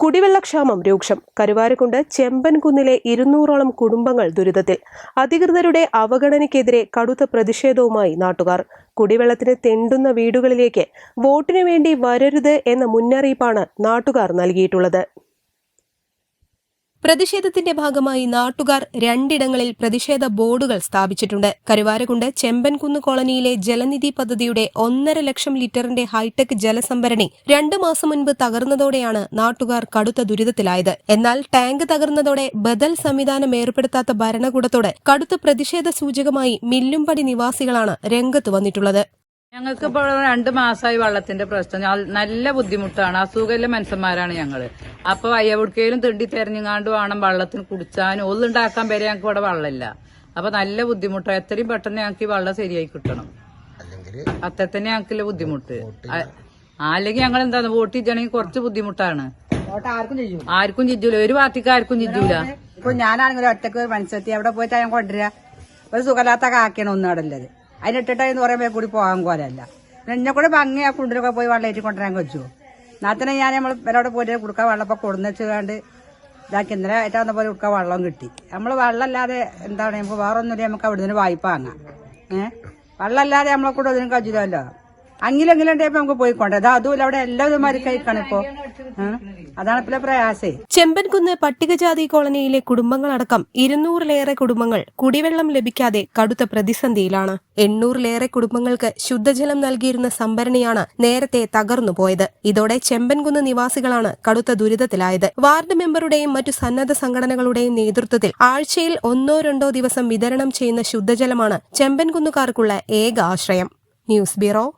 കുടിവെള്ളക്ഷാമം രൂക്ഷം. കരുവാരക്കുണ്ട് ചെമ്പൻകുന്നിലെ ഇരുന്നൂറോളം കുടുംബങ്ങൾ ദുരിതത്തിൽ. അധികൃതരുടെ അവഗണനയ്ക്കെതിരെ കടുത്ത പ്രതിഷേധവുമായി നാട്ടുകാർ. കുടിവെള്ളത്തിന് തെണ്ടുന്ന വീടുകളിലേക്ക് വോട്ടിനു വേണ്ടി വരരുത് എന്ന മുന്നറിയിപ്പാണ് നാട്ടുകാർ നൽകിയിട്ടുള്ളത്. പ്രതിഷേധത്തിന്റെ ഭാഗമായി നാട്ടുകാർ രണ്ടിടങ്ങളിൽ പ്രതിഷേധ ബോർഡുകൾ സ്ഥാപിച്ചിട്ടുണ്ട്. കരുവാരകുണ്ട് ചെമ്പൻകുന്ന് കോളനിയിലെ ജലനിധി പദ്ധതിയുടെ ഒന്നര ലക്ഷം ലിറ്ററിന്റെ ഹൈടെക് ജലസംഭരണി രണ്ടു മാസം മുൻപ് തകർന്നതോടെയാണ് നാട്ടുകാർ കടുത്ത ദുരിതത്തിലായത്. എന്നാൽ ടാങ്ക് തകർന്നതോടെ ബദൽ സംവിധാനം ഏർപ്പെടുത്താത്ത ഭരണകൂടത്തോട് കടുത്ത പ്രതിഷേധ സൂചകമായി മില്ലുംപടി നിവാസികളാണ് രംഗത്ത് വന്നിട്ടുള്ളത്. ഞങ്ങൾക്ക് ഇപ്പോൾ രണ്ട് മാസമായി വെള്ളത്തിന്റെ പ്രശ്നം. നല്ല ബുദ്ധിമുട്ടാണ്. അസുഖമില്ല മനുഷ്യന്മാരാണ് ഞങ്ങൾ. അപ്പൊ വയ്യവുടുക്കയിലും തിണ്ടി തെരഞ്ഞുങ്ങാണ്ട് വേണം വെള്ളത്തിന് കുടിച്ചാനും ഒന്നുണ്ടാക്കാൻ വരെ ഞങ്ങൾക്ക് ഇവിടെ വെള്ളമില്ല. അപ്പൊ നല്ല ബുദ്ധിമുട്ടാണ് എത്രയും പെട്ടെന്ന് ഞങ്ങൾക്ക് ഈ വെള്ളം ശരിയായി കിട്ടണം. അത്ര തന്നെ ഞങ്ങൾക്ക് ബുദ്ധിമുട്ട്. അല്ലെങ്കിൽ ഞങ്ങൾ എന്താണ് വോട്ട് ചെയ്യണമെങ്കിൽ കുറച്ച് ബുദ്ധിമുട്ടാണ്. ആർക്കും ചിജൂല ഒരു പാർട്ടിക്ക് ആർക്കും ചിജൂല ഇപ്പൊ ഞാനാണെങ്കിൽ ഒറ്റയ്ക്ക് ഒരു മനുഷ്യത്തി അവിടെ പോയിട്ട് ഞാൻ കൊണ്ടുവരിക? ഒരു സുഖമില്ലാത്ത കാക്കണം ഒന്നും അവിടെ ഉള്ളത്. അതിനിട്ടിട്ടെന്ന് പറയുമ്പോൾ കൂടി പോകാൻ പോലല്ല എന്നെ കൂടെ ഭംഗി ആ കുണ്ടിലൊക്കെ പോയി വെള്ളം ഏറ്റി കൊണ്ടുവരാൻ വെച്ചു. എന്നാത്തന്നെ ഞാൻ നമ്മൾ ഇവരോട് പോയിട്ട് കൊടുക്കാൻ വെള്ളം ഇപ്പൊ കൊടുന്ന് വെച്ചുകൊണ്ട് ഇതാക്കി ഇന്നലെ ആയിട്ട് വന്ന പോലെ കൊടുക്കാൻ വെള്ളം കിട്ടി. നമ്മൾ വെള്ളമല്ലാതെ എന്താണ് നമുക്ക് വേറൊന്നുമില്ല നമുക്ക് അവിടെ നിന്ന് വായ്പ വാങ്ങാം. ഏഹ് വെള്ളമല്ലാതെ നമ്മളെ കൂടെ ഒന്നിനും കഴിച്ചില്ലല്ലോ അങ്ങിലെങ്കിലും ഉണ്ടെങ്കിൽ നമുക്ക് പോയിക്കൊണ്ടേ അത് അതുമില്ല അവിടെ എല്ലാവരും മരി കഴിക്കണം ഇപ്പൊ. അതാണ് ഇപ്പൊ പ്രയാസേ. ചെമ്പൻകുന്ന് പട്ടികജാതി കോളനിയിലെ കുടുംബങ്ങളടക്കം ഇരുന്നൂറിലേറെ കുടുംബങ്ങൾ കുടിവെള്ളം ലഭിക്കാതെ കടുത്ത പ്രതിസന്ധിയിലാണ്. എണ്ണൂറിലേറെ കുടുംബങ്ങൾക്ക് ശുദ്ധജലം നൽകിയിരുന്ന സംഭരണിയാണ് നേരത്തെ തകർന്നു പോയത്. ഇതോടെ ചെമ്പൻകുന്ന് നിവാസികളാണ് കടുത്ത ദുരിതത്തിലായത്. വാർഡ് മെമ്പറുടെയും മറ്റു സന്നദ്ധ സംഘടനകളുടെയും നേതൃത്വത്തിൽ ആഴ്ചയിൽ ഒന്നോ രണ്ടോ ദിവസം വിതരണം ചെയ്യുന്ന ശുദ്ധജലമാണ് ചെമ്പൻകുന്നുകാർക്കുള്ള ഏക ആശ്രയം. News bureau